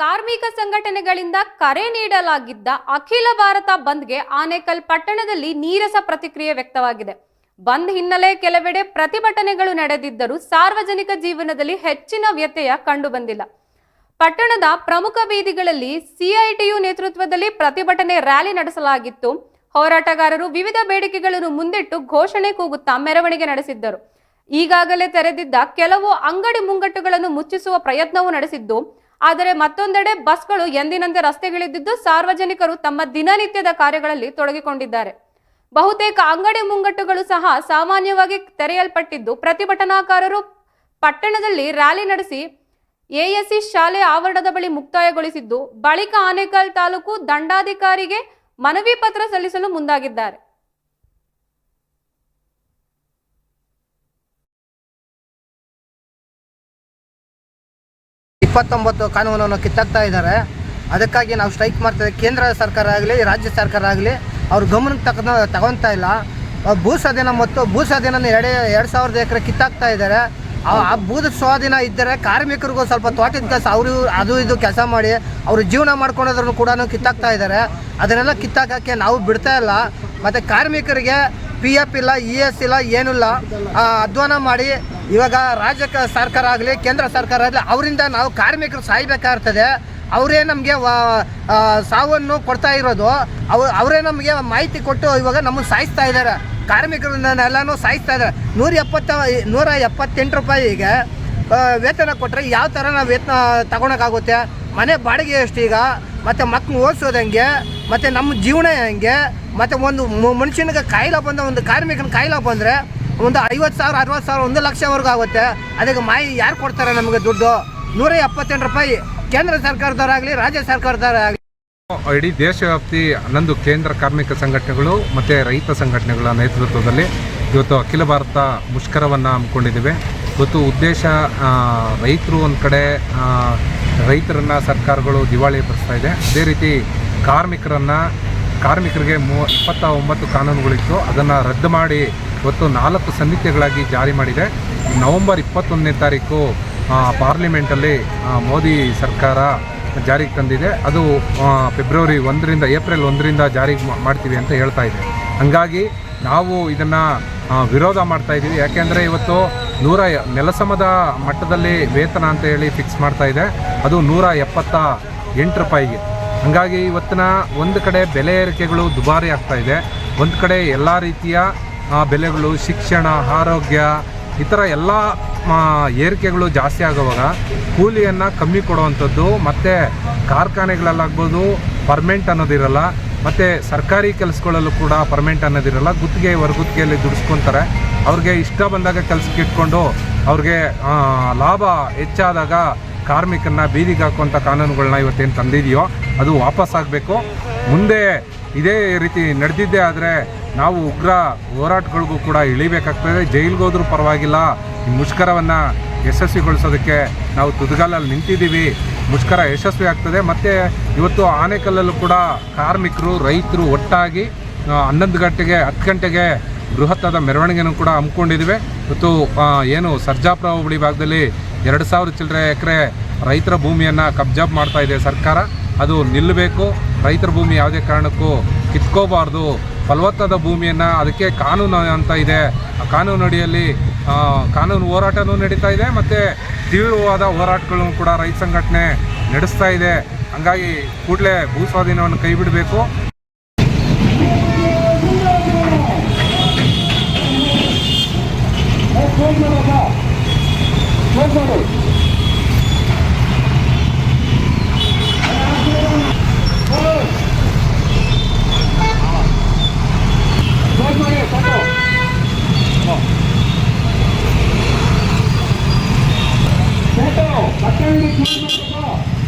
ಕಾರ್ಮಿಕ ಸಂಘಟನೆಗಳಿಂದ ಕರೆ ನೀಡಲಾಗಿದ್ದ ಅಖಿಲ ಭಾರತ ಬಂದ್ಗೆ ಆನೇಕಲ್ ಪಟ್ಟಣದಲ್ಲಿ ನೀರಸ ಪ್ರತಿಕ್ರಿಯೆ ವ್ಯಕ್ತವಾಗಿದೆ. ಬಂದ್ ಹಿನ್ನೆಲೆ ಕೆಲವೆಡೆ ಪ್ರತಿಭಟನೆಗಳು ನಡೆದಿದ್ದರೂ ಸಾರ್ವಜನಿಕ ಜೀವನದಲ್ಲಿ ಹೆಚ್ಚಿನ ವ್ಯತ್ಯಯ ಕಂಡುಬಂದಿಲ್ಲ. ಪಟ್ಟಣದ ಪ್ರಮುಖ ಬೀದಿಗಳಲ್ಲಿ ಸಿಐಟಿಯು ನೇತೃತ್ವದಲ್ಲಿ ಪ್ರತಿಭಟನೆ ರ್ಯಾಲಿ ನಡೆಸಲಾಗಿತ್ತು. ಹೋರಾಟಗಾರರು ವಿವಿಧ ಬೇಡಿಕೆಗಳನ್ನು ಮುಂದಿಟ್ಟು ಘೋಷಣೆ ಕೂಗುತ್ತಾ ಮೆರವಣಿಗೆ ನಡೆಸಿದ್ದರು. ಈಗಾಗಲೇ ತೆರೆದಿದ್ದ ಕೆಲವು ಅಂಗಡಿ ಮುಂಗಟ್ಟುಗಳನ್ನು ಮುಚ್ಚಿಸುವ ಪ್ರಯತ್ನವೂ ನಡೆಸಿದ್ದು ಆದರೆ ಮತ್ತೊಂದೆಡೆ ಬಸ್ಗಳು ಎಂದಿನಂತೆ ರಸ್ತೆಗಿಳಿದಿದ್ದು ಸಾರ್ವಜನಿಕರು ತಮ್ಮ ದಿನನಿತ್ಯದ ಕಾರ್ಯಗಳಲ್ಲಿ ತೊಡಗಿಕೊಂಡಿದ್ದಾರೆ. ಬಹುತೇಕ ಅಂಗಡಿ ಮುಂಗಟ್ಟುಗಳು ಸಹ ಸಾಮಾನ್ಯವಾಗಿ ತೆರೆಯಲ್ಪಟ್ಟಿದ್ದು ಪ್ರತಿಭಟನಾಕಾರರು ಪಟ್ಟಣದಲ್ಲಿ ರ್ಯಾಲಿ ನಡೆಸಿ ಎಎಸ್ಸಿ ಶಾಲೆ ಆವರಣದ ಬಳಿ ಮುಕ್ತಾಯಗೊಳಿಸಿದ್ದು, ಬಳಿಕ ಆನೇಕಲ್ ತಾಲೂಕು ದಂಡಾಧಿಕಾರಿಗೆ ಮನವಿ ಪತ್ರ ಸಲ್ಲಿಸಲು ಮುಂದಾಗಿದ್ದಾರೆ. ಇಪ್ಪತ್ತೊಂಬತ್ತು ಕಾನೂನನ್ನು ಕಿತ್ತಾಕ್ತಾ ಇದ್ದಾರೆ. ಅದಕ್ಕಾಗಿ ನಾವು ಸ್ಟ್ರೈಕ್ ಮಾಡ್ತಾ ಕೇಂದ್ರ ಸರ್ಕಾರ ಆಗಲಿ, ರಾಜ್ಯ ಸರ್ಕಾರ ಆಗಲಿ, ಅವ್ರ ಗಮನಕ್ಕೆ ತಗೊಂಡ ತಗೊತಾ ಇಲ್ಲ. ಭೂ ಸ್ವಾಧೀನ ಮತ್ತು ಭೂ ಸ್ವಾಧೀನ ಎರಡು ಎರಡು ಸಾವಿರದ ಎಕರೆ ಕಿತ್ತಾಕ್ತಾ ಇದ್ದಾರೆ. ಆ ಭೂದ ಸ್ವಾಧೀನ ಇದ್ದರೆ ಕಾರ್ಮಿಕರಿಗೂ ಸ್ವಲ್ಪ ತೋಟದ ಕೆಲಸ, ಅವರು ಅದು ಇದು ಕೆಲಸ ಮಾಡಿ ಅವರು ಜೀವನ ಮಾಡ್ಕೊಳೋದ್ರೂ ಕೂಡ ಕಿತ್ತಾಕ್ತಾ ಇದ್ದಾರೆ. ಅದನ್ನೆಲ್ಲ ಕಿತ್ತಾಕೋಕ್ಕೆ ನಾವು ಬಿಡ್ತಾ ಇಲ್ಲ. ಮತ್ತು ಕಾರ್ಮಿಕರಿಗೆ ಪಿ ಎಫ್ ಇಲ್ಲ ಇ ಎಸ್ ಇಲ್ಲ ಏನಿಲ್ಲ ಅಧ್ವಾನ ಮಾಡಿ ಇವಾಗ ರಾಜ್ಯ ಸರ್ಕಾರ ಆಗಲಿ, ಕೇಂದ್ರ ಸರ್ಕಾರ ಆಗಲಿ, ಅವರಿಂದ ನಾವು ಕಾರ್ಮಿಕರು ಸಾಯ್ಬೇಕಾಗ್ತದೆ ಅವರೇ ನಮಗೆ ಸಾವನ್ನು ಕೊಡ್ತಾ ಇರೋದು. ಅವ, ಅವರೇ ನಮಗೆ ಮಾಹಿತಿ ಕೊಟ್ಟು ಇವಾಗ ನಮ್ಮನ್ನು ಸಾಯಿಸ್ತಾ ಇದ್ದಾರೆ. ಕಾರ್ಮಿಕರನ್ನೆಲ್ಲನೂ ಸಾಯಿಸ್ತಾ ಇದ್ದಾರೆ. ನೂರ ಎಪ್ಪತ್ತ, ನೂರ ಎಪ್ಪತ್ತೆಂಟು ರೂಪಾಯಿಗೆ ವೇತನ ಕೊಟ್ಟರೆ ಯಾವ ಥರ ನಾವು ವೇತನ ತಗೊಳಕ್ಕಾಗುತ್ತೆ? ಮನೆ ಬಾಡಿಗೆ ಎಷ್ಟು ಈಗ ಮತ್ತು ಮಕ್ಕಳು ಓದಿಸೋದು ಹೆಂಗೆ? ಮತ್ತು ನಮ್ಮ ಜೀವನ ಹೆಂಗೆ? ಮತ್ತು ಒಂದು ಮನುಷ್ಯನಿಗೆ ಕಾಯಿಲೆ ಬಂದ ಒಂದು ಕಾರ್ಮಿಕನ ಕಾಯಿಲೆ ಬಂದರೆ ಒಂದು ಐವತ್ತು ಸಾವಿರ, ಅರವತ್ತು ಸಾವಿರ, ಒಂದು ಲಕ್ಷವರೆಗೂ ಆಗುತ್ತೆ. ಅದಕ್ಕೆ ಮಾಯಿ ಯಾರು ಕೊಡ್ತಾರೆ ನಮಗೆ ದುಡ್ಡು? ನೂರ ಎಪ್ಪತ್ತೆಂಟು ರೂಪಾಯಿ ಕೇಂದ್ರ ಸರ್ಕಾರದವರಾಗಲಿ, ರಾಜ್ಯ ಸರ್ಕಾರದವರಾಗಲಿ. ಇಡೀ ದೇಶವ್ಯಾಪ್ತಿ ಹನ್ನೊಂದು ಕೇಂದ್ರ ಕಾರ್ಮಿಕ ಸಂಘಟನೆಗಳು ಮತ್ತು ರೈತ ಸಂಘಟನೆಗಳ ನೇತೃತ್ವದಲ್ಲಿ ಇವತ್ತು ಅಖಿಲ ಭಾರತ ಮುಷ್ಕರವನ್ನು ಹಮ್ಮಿಕೊಂಡಿದ್ದೇವೆ. ಇವತ್ತು ಉದ್ದೇಶ ರೈತರು ಒಂದು ಕಡೆ ರೈತರನ್ನು ಸರ್ಕಾರಗಳು ದಿವಾಳಿ ಪಡಿಸ್ತಾ ಇದೆ. ಅದೇ ರೀತಿ ಕಾರ್ಮಿಕರನ್ನು ಕಾರ್ಮಿಕರಿಗೆ ಮೂ ಇಪ್ಪತ್ತ ಒಂಬತ್ತು ಕಾನೂನುಗಳಿತ್ತು ಅದನ್ನು ರದ್ದು ಮಾಡಿ ಇವತ್ತು ನಾಲ್ಕು ಸಮಿತಿಗಳಾಗಿ ಜಾರಿ ಮಾಡಿದೆ. ನವೆಂಬರ್ ಇಪ್ಪತ್ತೊಂದನೇ ತಾರೀಕು ಪಾರ್ಲಿಮೆಂಟಲ್ಲಿ ಮೋದಿ ಸರ್ಕಾರ ಜಾರಿಗೆ ತಂದಿದೆ. ಅದು ಫೆಬ್ರವರಿ ಒಂದರಿಂದ, ಏಪ್ರಿಲ್ ಒಂದರಿಂದ ಜಾರಿಗೆ ಮಾಡ್ತೀವಿ ಅಂತ ಹೇಳ್ತಾ ಇದೆ. ಹಂಗಾಗಿ ನಾವು ಇದನ್ನು ವಿರೋಧ ಮಾಡ್ತಾ ಇದ್ದೀವಿ ಯಾಕೆಂದರೆ ಇವತ್ತು ನೂರ ನೆಲಸಮದ ಮಟ್ಟದಲ್ಲಿ ವೇತನ ಅಂತ ಹೇಳಿ ಫಿಕ್ಸ್ ಮಾಡ್ತಾ ಇದೆ. ಅದು ನೂರ ಎಪ್ಪತ್ತ ಎಂಟು ರೂಪಾಯಿಗೆ. ಹಂಗಾಗಿ ಇವತ್ತಿನ ಒಂದು ಕಡೆ ಬೆಲೆ ಏರಿಕೆಗಳು ದುಬಾರಿ ಆಗ್ತಾ ಇದೆ. ಒಂದು ಕಡೆ ಎಲ್ಲ ರೀತಿಯ ಬೆಲೆಗಳು, ಶಿಕ್ಷಣ, ಆರೋಗ್ಯ, ಈ ಥರ ಎಲ್ಲ ಏರಿಕೆಗಳು ಜಾಸ್ತಿ ಆಗುವಾಗ ಕೂಲಿಯನ್ನು ಕಮ್ಮಿ ಕೊಡುವಂಥದ್ದು, ಮತ್ತು ಕಾರ್ಖಾನೆಗಳಲ್ಲಾಗ್ಬೋದು, ಪರ್ಮೆಂಟ್ ಅನ್ನೋದಿರಲ್ಲ ಮತ್ತು ಸರ್ಕಾರಿ ಕೆಲಸಗಳಲ್ಲೂ ಕೂಡ ಪರ್ಮೆಂಟ್ ಅನ್ನೋದಿರಲ್ಲ ಗುತ್ತಿಗೆ ಹೊರಗುತ್ತಿಗೆಯಲ್ಲಿ ದುಡಿಸ್ಕೊತಾರೆ. ಅವ್ರಿಗೆ ಇಷ್ಟ ಬಂದಾಗ ಕೆಲಸಕ್ಕೆ ಇಟ್ಕೊಂಡು ಅವ್ರಿಗೆ ಲಾಭ ಹೆಚ್ಚಾದಾಗ ಕಾರ್ಮಿಕರನ್ನ ಬೀದಿಗೆ ಹಾಕುವಂಥ ಕಾನೂನುಗಳನ್ನ ಇವತ್ತೇನು ತಂದಿದೆಯೋ ಅದು ವಾಪಸ್ ಆಗಬೇಕು. ಮುಂದೆ ಇದೇ ರೀತಿ ನಡೆದಿದ್ದೇ ಆದರೆ ನಾವು ಉಗ್ರ ಹೋರಾಟಗಳಿಗೂ ಕೂಡ ಇಳಿಬೇಕಾಗ್ತದೆ. ಜೈಲಿಗೆ ಹೋದ್ರೂ ಪರವಾಗಿಲ್ಲ. ಈ ಮುಷ್ಕರವನ್ನು ಯಶಸ್ವಿಗೊಳಿಸೋದಕ್ಕೆ ನಾವು ತುದಗಾಲಲ್ಲಿ ನಿಂತಿದ್ದೀವಿ. ಮುಷ್ಕರ ಯಶಸ್ವಿ ಆಗ್ತದೆ. ಮತ್ತು ಇವತ್ತು ಆನೆಕಲ್ಲಲ್ಲೂ ಕೂಡ ಕಾರ್ಮಿಕರು, ರೈತರು ಒಟ್ಟಾಗಿ ಹನ್ನೊಂದು ಗಂಟೆಗೆ, ಹತ್ತು ಗಂಟೆಗೆ ಬೃಹತ್ತಾದ ಮೆರವಣಿಗೆನೂ ಕೂಡ ಹಮ್ಮಿಕೊಂಡಿದ್ದೀವಿ. ಇವತ್ತು ಏನು ಸರ್ಜಾಪುರ ಹೋಬಳಿ ಭಾಗದಲ್ಲಿ ಎರಡು ಸಾವಿರ ಚಿಲ್ಲರೆ ಎಕರೆ ರೈತರ ಭೂಮಿಯನ್ನು ಕಬ್ಜಾಬ್ ಮಾಡ್ತಾ ಇದೆ ಸರ್ಕಾರ. ಅದು ನಿಲ್ಲಬೇಕು. ರೈತರ ಭೂಮಿ ಯಾವುದೇ ಕಾರಣಕ್ಕೂ ಕಿತ್ಕೋಬಾರ್ದು. ಫಲವತ್ತಾದ ಭೂಮಿಯನ್ನು ಅದಕ್ಕೆ ಕಾನೂನು ಅಂತ ಇದೆ. ಆ ಕಾನೂನು ಅಡಿಯಲ್ಲಿ ಕಾನೂನು ಹೋರಾಟನೂ ನಡೀತಾ ಇದೆ ಮತ್ತು ತೀವ್ರವಾದ ಹೋರಾಟಗಳನ್ನು ಕೂಡ ರೈತ ಸಂಘಟನೆ ನಡೆಸ್ತಾ ಇದೆ. ಹಂಗಾಗಿ ಕೂಡಲೇ ಭೂ ಸ್ವಾಧೀನವನ್ನು ಕೈ ಬಿಡಬೇಕು 30 pounds.